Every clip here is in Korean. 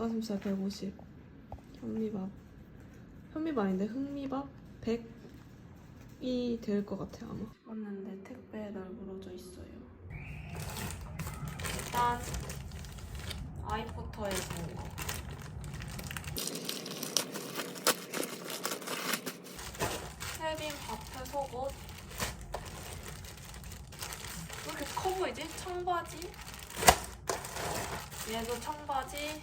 닭가슴살 150 현미밥. 현미밥 아닌데 흑미밥? 100이 될 것 같아요 아마. 왔는데 택배 배달 물어져 있어요. 일단 아이포터에서. 셀빈 바프 속옷. 왜 이렇게 커 보이지? 청바지? 얘도 청바지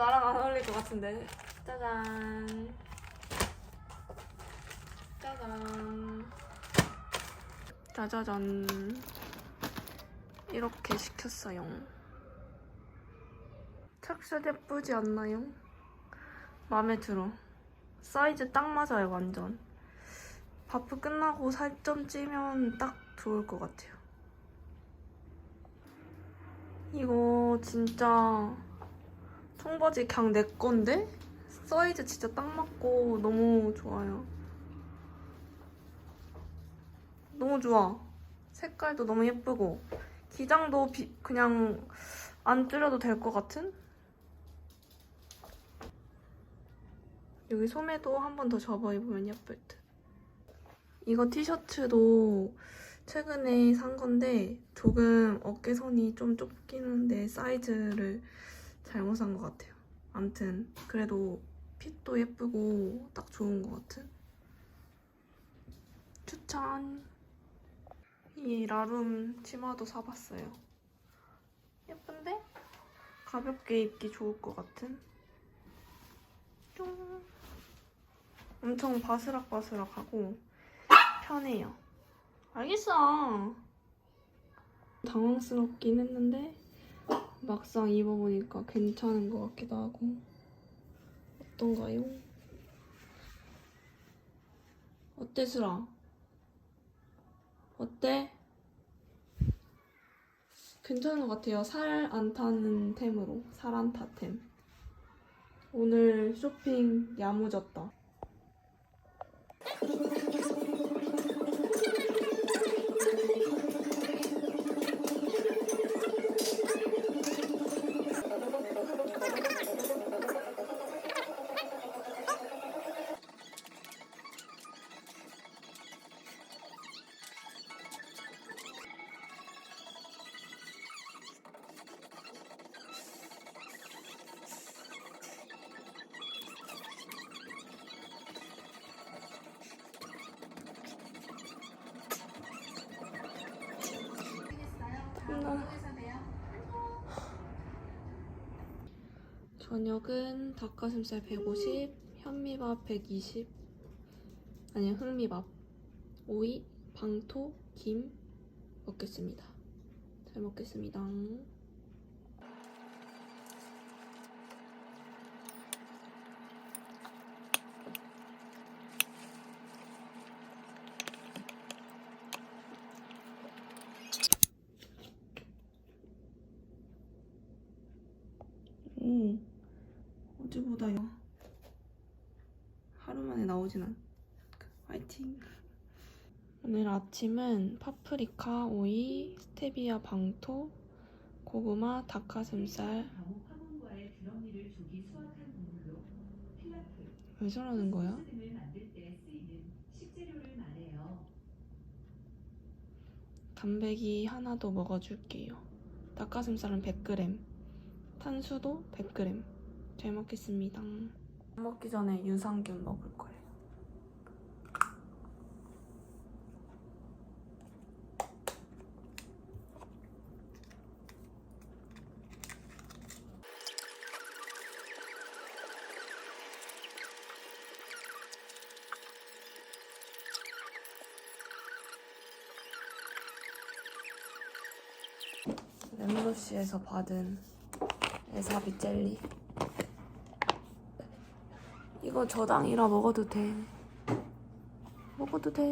나랑 안 어울릴 것 같은데. 짜잔. 짜잔. 짜자잔. 이렇게 시켰어요. 착샷 예쁘지 않나요? 마음에 들어. 사이즈 딱 맞아요 완전. 바프 끝나고 살좀 찌면 딱 좋을 것 같아요. 이거 진짜 청바지 그냥 내 건데 사이즈 진짜 딱 맞고 너무 좋아요. 너무 좋아. 색깔도 너무 예쁘고 기장도 비- 그냥 안 줄여도 될 것 같은? 여기 소매도 한 번 더 접어 입으면 예쁠 듯. 이거 티셔츠도 최근에 산 건데 조금 어깨선이 좀 좁긴 한데 사이즈를 잘못 산 것 같아요. 암튼 그래도 핏도 예쁘고 딱 좋은 것 같은. 추천. 이 라룸 치마도 사봤어요. 예쁜데? 가볍게 입기 좋을 것 같은. 쫑. 엄청 바스락바스락하고 편해요. 알겠어. 당황스럽긴 했는데 막상 입어보니까 괜찮은 것 같기도 하고 어떤가요? 어때 수라? 어때? 괜찮은 것 같아요. 살 안 타는 템으로 살 안 타템. 오늘 쇼핑 야무졌다. 저녁은 닭가슴살 150, 현미밥 120, 아니 흑미밥, 오이, 방토, 김 먹겠습니다. 잘 먹겠습니다. 오, 어제보다요. 하루 만에 나오진 않. 화이팅. 오늘 아침은 파프리카, 오이, 스테비아 방토, 고구마, 닭가슴살. 왜 저러는 거야? 단백이 하나도 먹어줄게요. 닭가슴살은 100g, 탄수도 100g. 잘 먹겠습니다. 먹기 전에 유산균 먹을 거예요. 램버시에서 받은 에사비 젤리. 이거 저당이라 먹어도 돼. 먹어도 돼.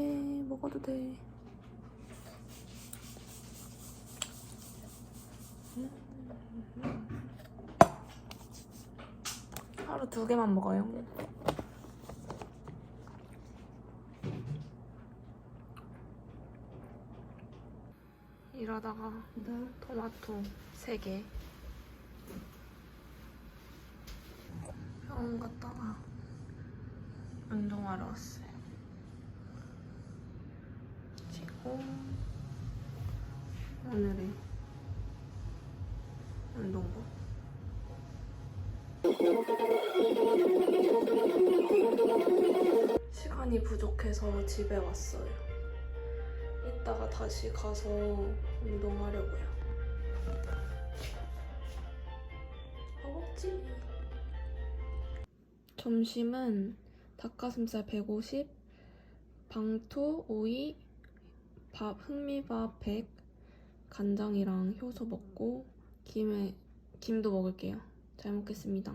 먹어도 돼. 하루 두 개만 먹어요. 이러다가 토마토 3개 병원 갔다가 운동하러 왔어요. 그리고 오늘의 운동복. 시간이 부족해서 집에 왔어요. 이따가 다시 가서 운동하려고요. 허벅지. 점심은 닭가슴살 150, 방토, 오이, 밥, 흑미밥 100, 간장이랑 효소 먹고 김에 김도 먹을게요. 잘 먹겠습니다.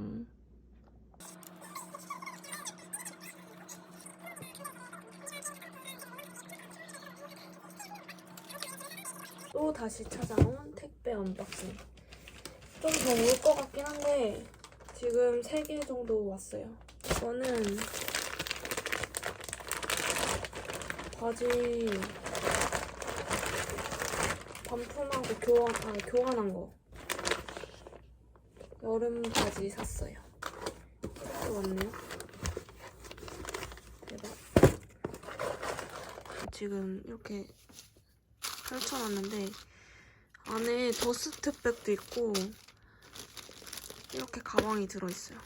또 다시 찾아온 택배 언박싱. 좀 더 올 것 같긴 한데 지금 3개 정도 왔어요. 이거는 바지 반품하고 교환, 아, 교환한 거. 여름 바지 샀어요. 이렇게 왔네요. 대박. 지금 이렇게 펼쳐놨는데 안에 더스트백도 있고 이렇게 가방이 들어있어요.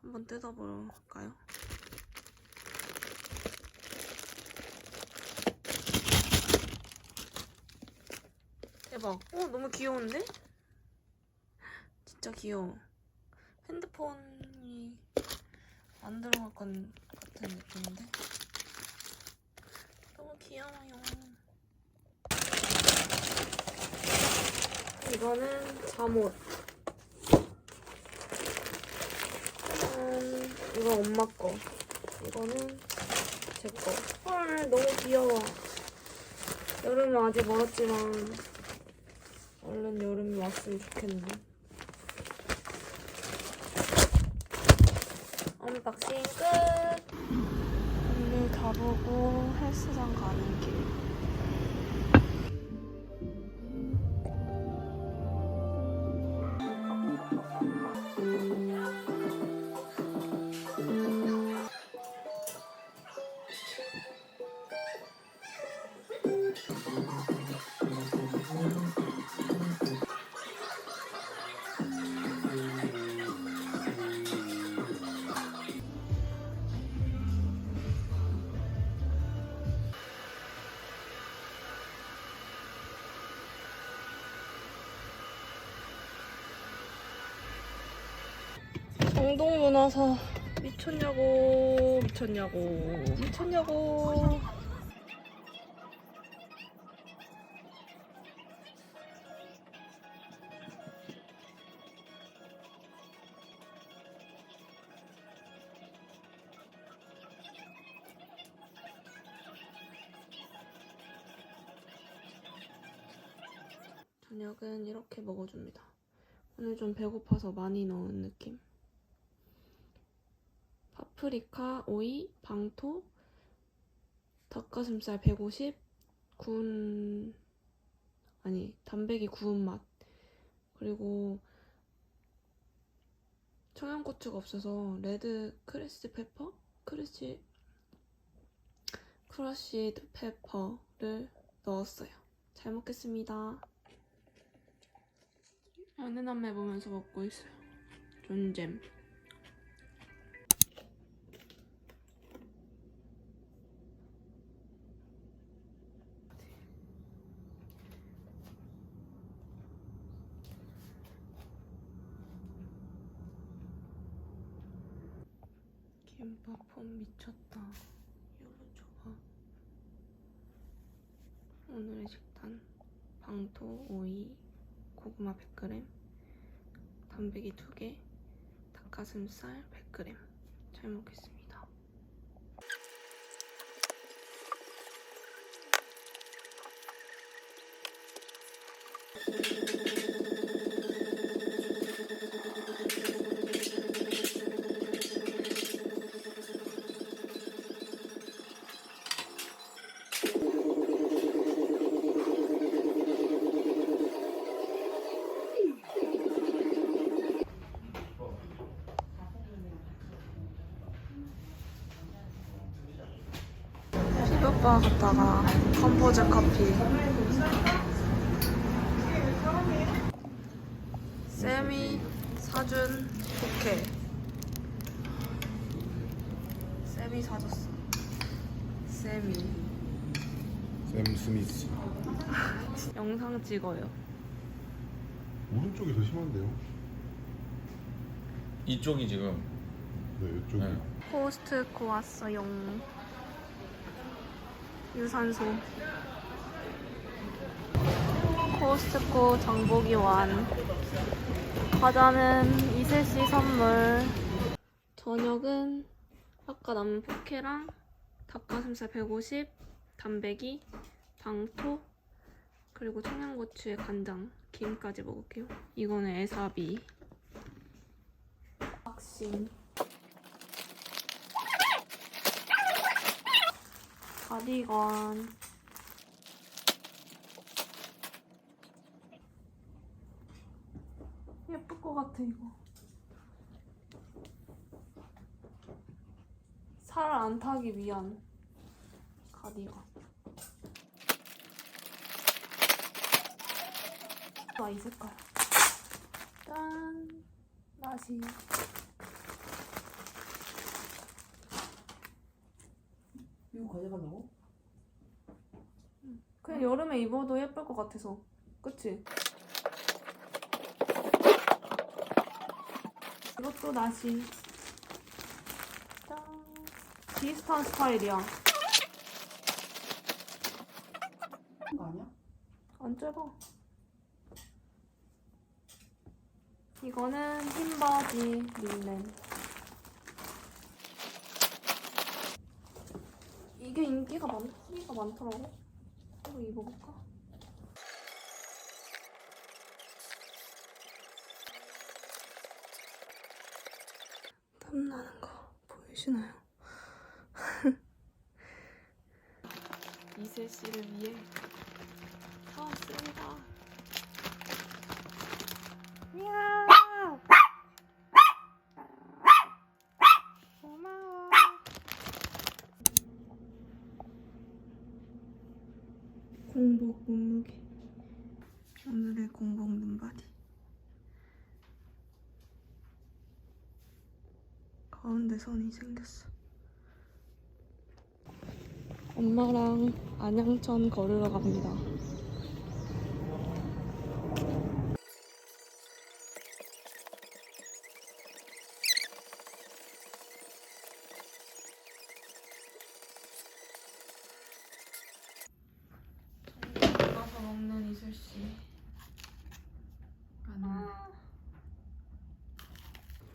한번 뜯어볼까요? 대박. 어, 너무 귀여운데? 진짜 귀여워. 핸드폰이 안 들어갈 것 같은 느낌인데? 너무 귀여워요. 이거는 잠옷. 음, 이거 엄마 거. 이거는 제 거. 헐, 너무 귀여워. 여름은 아직 멀었지만 얼른 여름이 왔으면 좋겠네. 언박싱 끝! 오늘 가보고 헬스장 가는 길. 정동문화사 미쳤냐고 미쳤냐고 미쳤냐고 저녁은 이렇게 먹어줍니다. 오늘 좀 배고파서 많이 넣은 느낌. 파프리카, 오이, 방토, 닭가슴살 150, 구운 아니 단백이 구운 맛 그리고 청양고추가 없어서 레드 크리스 페퍼, 크리시 크러쉬드 페퍼를 넣었어요. 잘 먹겠습니다. 어느남매 보면서 먹고 있어요. 존잼. 김밥폼 미쳤다. 좋아. 오늘의 식단 방토, 오이, 고구마 100g, 단백이 2개, 닭가슴살 100g. 잘 먹겠습니다. 피 부과 갔다가 컴포즈 커피. 쌤이 사준 부케 쌤이 사줬어. 쌤이 샘 스미스. 영상 찍어요. 오른쪽이 더 심한데요? 이쪽이 지금. 네 이쪽이. 네. 코스트코 왔어요 유산소. 코스트코 정보기 완. 과자는 이슬씨 선물. 저녁은 아까 남은 포케랑 닭가슴살 150 단백이 방토 그리고 청양고추에 간장. 김까지 먹을게요. 이거는 에사비. 박신 가디건? 예쁠 것 같아 이거. 살안 타기 위한 가디건. 아 이 색깔. 짠. 맛이 이거 가져가려고? 그냥 여름에 입어도 예쁠 것 같아서 그치? 이것도 나시 짠 비슷한 스타일이야 한거 아니야? 안 짧아 이거는 흰 바지 릴넨 이게 인기가 많, 인기가 많더라고 이거 입어볼까? 땀나는 거 보이시나요? 이슬 씨를 위해 사왔습니다. 미야. 고마워. 공복 몸무게. 오늘의 공복 눈바디. 가운데 선이 생겼어. 엄마랑 안양천 걸으러 갑니다. 8시 아.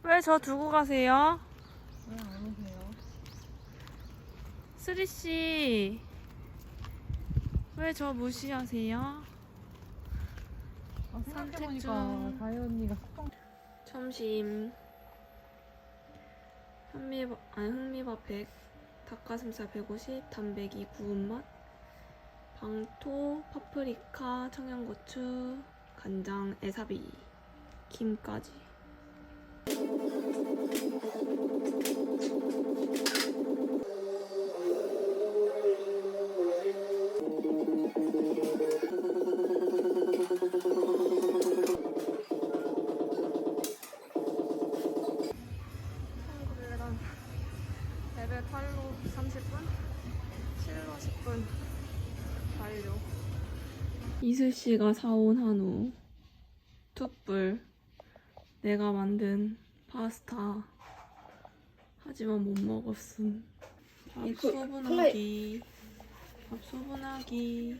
왜저 두고 가세요? 왜 안 오세요? 수리 씨, 왜 저 무시하세요? 아, 산책 중 다이 언니가 쿠팡 점심 현미밥 아니 흑미밥 100 닭가슴살 150 단백이 구운 맛 방토 파프리카 청양고추 간장 에사비 김까지. 레벨 8로 30분 7로 10분 완료 이슬 씨가 사온 한우 툭불 내가 만든 파스타. 하지만 못 먹었음. 밥 소분하기. 밥 소분하기